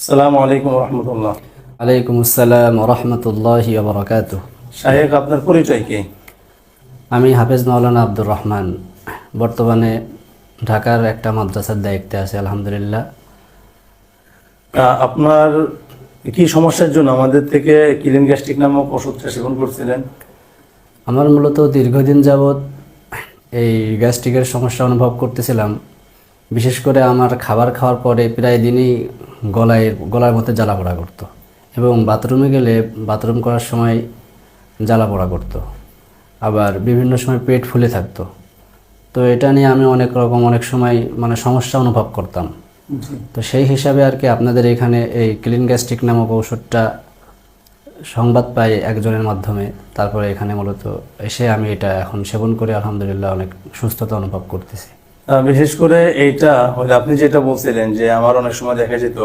আসসালামু আলাইকুম রহমতুল্লাহ। আলাইকুম আসসালাম রহমতুল্লাহি বরকাত শাহেক আপনার পরিচয় কি? আমি হাফেজ মাওলানা আব্দুর রহমান। বর্তমানে ঢাকার একটা মাদ্রাসার দায়িত্বে আছি আলহামদুলিল্লাহ। আপনার কি সমস্যার জন্য আমাদের থেকে কিলিন গ্যাস্ট্রিক নামক ওষুধটা সেবন করছিলেন? আমার মূলত দীর্ঘদিন যাবৎ এই গ্যাস্ট্রিকের সমস্যা অনুভব করতেছিলাম। বিশেষ করে আমার খাবার খাওয়ার পরে প্রায় দিনই গলায়, গলার মধ্যে জ্বালা পোড়া করতো এবং বাথরুমে গেলে বাথরুম করার সময় জ্বালা পোড়া করতো। আবার বিভিন্ন সময় পেট ফুলে থাকতো। তো এটা নিয়ে আমি অনেক রকম, অনেক সময় মানে সমস্যা অনুভব করতাম। তো সেই হিসাবে আর কি আপনাদের এখানে এই ক্লিন গ্যাস্ট্রিক নামক ঔষধটা সংবাদ পাই একজনের মাধ্যমে। তারপরে এখানে মূলত এসে আমি এটা এখন সেবন করে আলহামদুলিল্লাহ অনেক সুস্থতা অনুভব করতেছি। বিশেষ করে এইটা হলে আপনি যেটা বলছিলেন যে আমার অনেক সময় দেখা যেত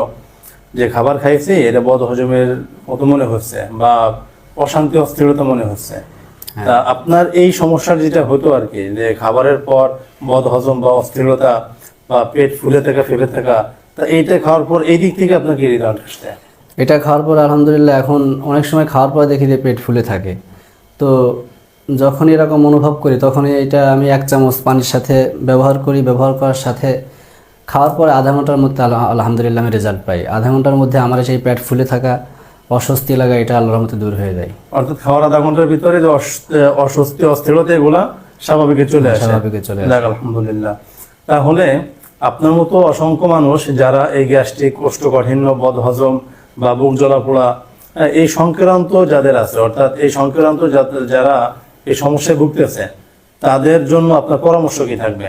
যে খাবার খাইছি এটা বদ হজমের মতো মনে হচ্ছে বা অশান্তি অস্থিরতা মনে হচ্ছে। তা আপনার এই সমস্যার যেটা হতো আর কি যে খাবারের পর বদ হজম বা অস্থিরতা বা পেট ফুলে থাকা ফেলে থাকা তা এইটা খাওয়ার পর এই দিক থেকে আপনার কি রেজাল্ট আসছে? এটা খাওয়ার পর আলহামদুলিল্লাহ এখন অনেক সময় খাওয়ার পর দেখি যে পেট ফুলে থাকে। তো যখন এরকম অনুভব করি তখন এটা আমি এক চামচ পানির সাথে ব্যবহার করি। ব্যবহার করার সাথে খাওয়ার পরে আধা ঘণ্টার মধ্যে আলহা- আলহামদুলিল্লাহ আমি রেজাল্ট পাই। আধা ঘণ্টার মধ্যে আমার সেই পেট ফুলে থাকা অস্বস্তি লাগা এটা আল্লাহর মধ্যে দূর হয়ে যায়। অর্থাৎ খাওয়ার আধা ঘণ্টার ভিতরে যে অস্বস্তি অস্থিরতা এগুলা স্বাভাবিকে চলে আসে। স্বাভাবিকে চলে আসে। আলহামদুলিল্লাহ। তাহলে আপনার মতো অসংখ্য মানুষ যারা এই গ্যাস্ট্রিক কোষ্ঠকাঠিন্য বদহজম বা বুক জ্বলাপোড়া পোড়া এই সংক্রান্ত যাদের আছে অর্থাৎ এই সংক্রান্ত যারা এই সমস্যায় ভুগতেছে, তাদের জন্য আপনার পরামর্শ কি থাকবে?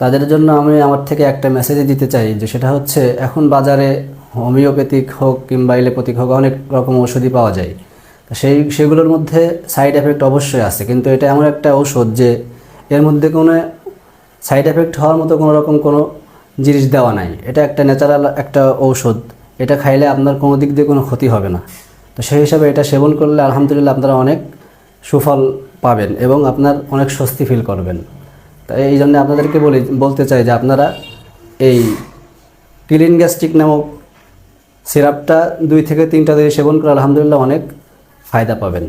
তাদের জন্য আমি আমার থেকে একটা মেসেজ দিতে চাই, যে সেটা হচ্ছে এখন বাজারে হোমিওপ্যাথিক হোক কিংবা এলোপ্যাথিক হোক অনেক রকম ওষুধই পাওয়া যায়। সেই, সেগুলোর মধ্যে সাইড এফেক্ট অবশ্যই আছে, কিন্তু এটা এমন একটা ঔষধ যে এর মধ্যে কোনো সাইড এফেক্ট হওয়ার মতো কোনো রকম কোনো জিনিস দেওয়া নাই। এটা একটা ন্যাচারাল একটা ঔষধ, এটা খাইলে আপনার কোনো দিক দিয়ে কোনো ক্ষতি হবে না। তো সেই হিসাবে এটা সেবন করলে আলহামদুলিল্লাহ আপনারা অনেক সুফল পাবেন এবং আপনার অনেক স্বস্তি ফিল করবেন। তাই এই জন্য আপনাদেরকে বলি, বলতে চাই যে আপনারা এই ক্লিন গ্যাস্ট্রিক নামক সিরাপটা দুই থেকে তিনটা দিয়ে সেবন করে আলহামদুলিল্লাহ অনেক ফায়দা পাবেন।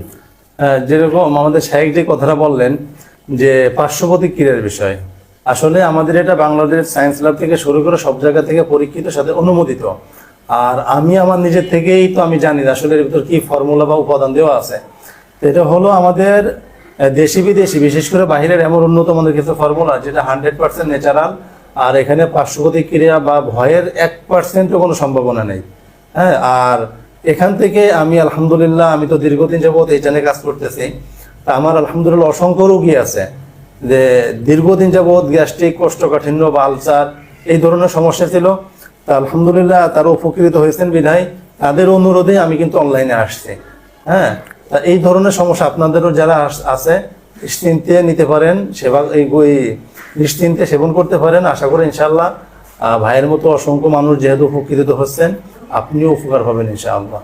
যেরকম আমাদের শাহেক যে কথাটা বললেন যে পার্শ্বপ্রতিক্রিয়ার বিষয়, আসলে আমাদের এটা বাংলাদেশ সায়েন্স ল্যাব থেকে শুরু করে সব জায়গা থেকে পরীক্ষিত, সাথে অনুমোদিত। আর আমি আমার নিজের থেকেই তো আমি জানি আসলে এর ভিতর কি ফর্মুলা বা উপাদান দেওয়া আছে। এটা হলো আমাদের দেশি বিদেশি, বিশেষ করে বাহিরের এমন উন্নত মানের কিছু ফর্মুলা যেটা হান্ড্রেড পার্সেন্ট ন্যাচারাল আর এখানে পার্শ্বপ্রতিক্রিয়া বা ভয়ের এক পার্সেন্টও কোনো সম্ভাবনা নেই। হ্যাঁ আর এখান থেকে আমি আলহামদুলিল্লাহ, আমি তো দীর্ঘদিন যাবত এই চ্যানেলে কাজ করতেছি আমার আলহামদুলিল্লাহ অসংখ্য রোগী আছে, যে দীর্ঘদিন যাবত গ্যাস্ট্রিক, কোষ্ঠকাঠিন্য বা আলসার এই ধরনের সমস্যা ছিল। তা আলহামদুলিল্লাহ তারা উপকৃত হয়েছেন বিধায় তাদের অনুরোধে আমি কিন্তু অনলাইনে আসছি। হ্যাঁ এই ধরনের সমস্যা আপনাদেরও যারা আছে, নিশ্চিন্তে নিতে পারেন, সেবা, এই বই নিশ্চিন্তে সেবন করতে পারেন। আশা করি ইনশাল্লাহ ভাইয়ের মতো অসংখ্য মানুষ যেহেতু উপকৃত হচ্ছেন, আপনিও উপকার পাবেন ইনশাআল্লাহ।